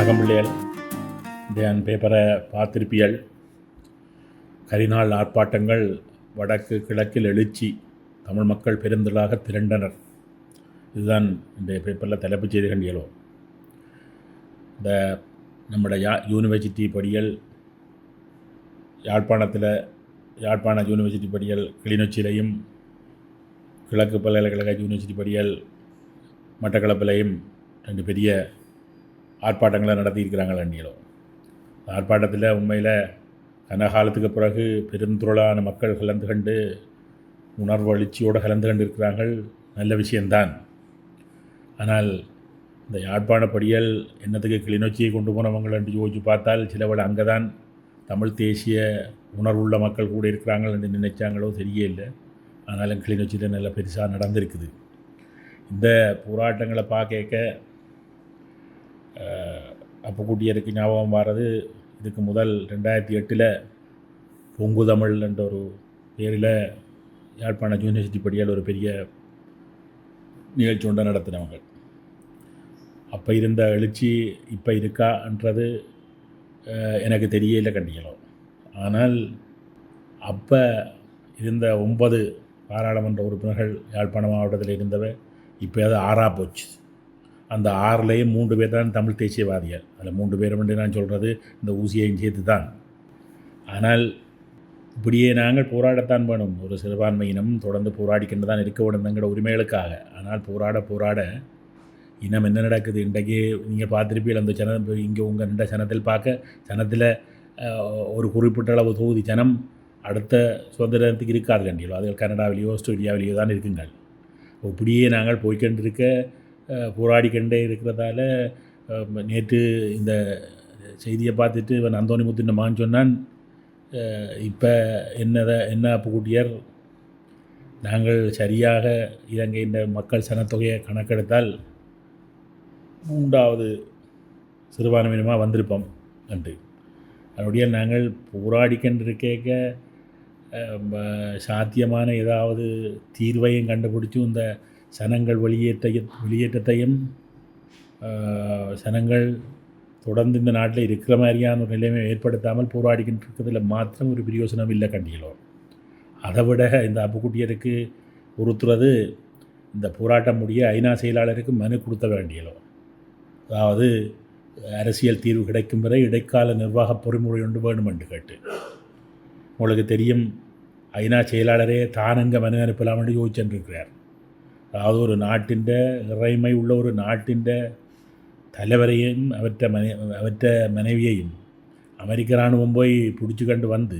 வணக்கம் பிள்ளைகள். இந்த பேப்பரை பார்த்திருப்பியல் கரிநாள் ஆர்ப்பாட்டங்கள் வடக்கு கிழக்கில் எழுச்சி தமிழ் மக்கள் பெருந்தலாக திரண்டனர். இதுதான் இந்த பேப்பரில் தலைப்புச் செய்திகள் கண்டியலோ இந்த நம்முடைய யா யூனிவர்சிட்டி படியல் யாழ்ப்பாணத்தில் யாழ்ப்பாண யூனிவர்சிட்டி படியல் கிளிநொச்சியிலையும் கிழக்கு பல்கலைக்கழக யூனிவர்சிட்டி படியல் மட்டக்களப்பிலையும் ரெண்டு பெரிய ஆர்ப்பாட்டங்களை நடத்தியிருக்கிறாங்க அந்நியலோ ஆர்ப்பாட்டத்தில் உண்மையில் கனகாலத்துக்கு பிறகு பெருந்திரளான மக்கள் கலந்து கண்டு உணர்வு எழுச்சியோடு கலந்து கண்டு இருக்கிறார்கள் நல்ல விஷயந்தான் ஆனால் இந்த யாழ்ப்பாண படியல் என்னத்துக்கு கிளிநொச்சியை கொண்டு போனவங்கள் என்று யோசிச்சு பார்த்தால் சிலவள் அங்கே தான் தமிழ் தேசிய உணர்வுள்ள மக்கள் கூட இருக்கிறாங்கள் என்று நினைச்சாங்களோ தெரியல ஆனாலும் கிளிநொச்சியில் நல்ல பெருசாக நடந்திருக்குது. இந்த போராட்டங்களை பார்க்க அப்போ கூட்டியருக்கு ஞாபகம் வர்றது இதுக்கு முதல் ரெண்டாயிரத்தி எட்டில் பொங்கு தமிழ் என்ற ஒரு பேரில் யாழ்ப்பாண யூனிவர்சிட்டி படியால் ஒரு பெரிய நிகழ்ச்சி ஒன்றை நடத்தினவங்க. அப்போ இருந்த எழுச்சி இப்போ இருக்கான்றது எனக்கு தெரியல கண்டிக்கலாம் ஆனால் அப்போ இருந்த ஒன்பது பாராளுமன்ற உறுப்பினர்கள் யாழ்ப்பாண மாவட்டத்தில் இருந்தவ இப்போ அது ஆறாக போச்சு. அந்த ஆறுலேயும் மூன்று பேர் தான் தமிழ் தேசியவாதிகள். அதில் மூன்று பேரும் வந்து நான் சொல்கிறது இந்த ஊசியையும் சேர்த்து தான் ஆனால் இப்படியே நாங்கள் போராடத்தான் வேணும். ஒரு சிறுபான்மையினம் தொடர்ந்து போராடிக்கிட்டு தான் இருக்க வேண்டும் எங்களோட உரிமைகளுக்காக. ஆனால் போராட போராட இனம் என்ன நடக்குது? இன்றைக்கு நீங்கள் பார்த்துருப்பீங்க அந்த சனம் இங்கே உங்கள் நின்ற சனத்தில் பார்க்க சனத்தில் ஒரு குறிப்பிட்ட அளவு தொகுதி ஜனம் அடுத்த சுதந்திரத்துக்கு இருக்காது கண்டிப்பாக அதுகள் கனடாவிலேயோ ஆஸ்திரேலியாவிலேயோ தான் இருக்குங்கள். இப்படியே நாங்கள் போய்க்கொண்டிருக்க போராடிக்கொண்டே இருக்கிறதால நேற்று இந்த செய்தியை பார்த்துட்டு இவன் அந்தோணி முத்தின் மகன் சொன்னான் இப்போ என்னதை என்ன அப்பக்கூட்டியர்? நாங்கள் சரியாக இலங்கையின் மக்கள் சனத்தொகையை கணக்கெடுத்தால் மூன்றாவது சிறுபான்மையினமாக வந்திருப்போம். என்று அதனுடைய நாங்கள் போராடிக்கொண்டிருக்க சாத்தியமான ஏதாவது தீர்வையும் கண்டுபிடிச்சும் இந்த சனங்கள் வெளியேற்றையும் வெளியேற்றத்தையும் சனங்கள் தொடர்ந்து இந்த நாட்டில் இருக்கிற மாதிரியான ஒரு நிலைமை ஏற்படுத்தாமல் போராடிக்கிட்டு இருக்கிறதுல மாத்திரம் ஒரு பிரயோசனம் இல்லை கண்டிகளோ. அதை விட இந்த அப்புக்குட்டியருக்கு உறுத்துறது இந்த போராட்டம் முடிய ஐநா செயலாளருக்கு மனு கொடுத்த வேண்டியலோ அதாவது அரசியல் தீர்வு கிடைக்கும் வரை இடைக்கால நிர்வாக பொறிமுறை ஒன்று வேணும் என்று கேட்டு. உங்களுக்கு தெரியும் ஐநா செயலாளரே தானங்க மனு அனுப்பலாம் என்று யோசிச்சென்றிருக்கிறார் அதாவது ஒரு நாட்டின் இறைமை உள்ள ஒரு நாட்டின் தலைவரையும் அவற்ற மனை அவற்ற மனைவியையும் அமெரிக்க இராணுவம் போய் பிடிச்சி கண்டு வந்து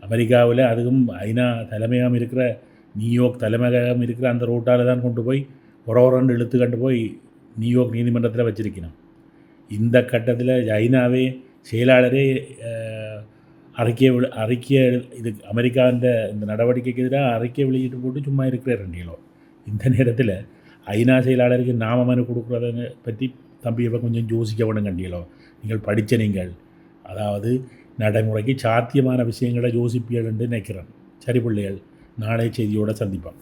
அமெரிக்காவில் அதுவும் ஐநா தலைமையகம் இருக்கிற நியூயார்க் தலைமையகம் இருக்கிற அந்த ரூட்டால் தான் கொண்டு போய் உறவுறண்டு இழுத்து கண்டு போய் நியூயார்க் நீதிமன்றத்தில் வச்சிருக்கணும். இந்த கட்டத்தில் ஐநாவே செயலாளரே அறிக்கை விழு- அறிக்கை இது அமெரிக்கான்ற இந்த நடவடிக்கைக்கு எதிராக அறிக்கை வெளியிட்டு போட்டு சும்மா இருக்கிற ரெண்டு கிலோ. இந்த நேரத்தில் ஐநா செயலாளருக்கு நாம மனு கொடுக்குறத பற்றி தம்பி இப்போ கொஞ்சம் யோசிக்க வேணும் கண்டியலோ. நீங்கள் படித்த நீங்கள். அதாவது நடைமுறைக்கு சாத்தியமான விஷயங்களை யோசிப்பீர்கள் என்று நினைக்கிறேன். சரி பிள்ளைகள் நாளை செய்தியோடு சந்திப்பான்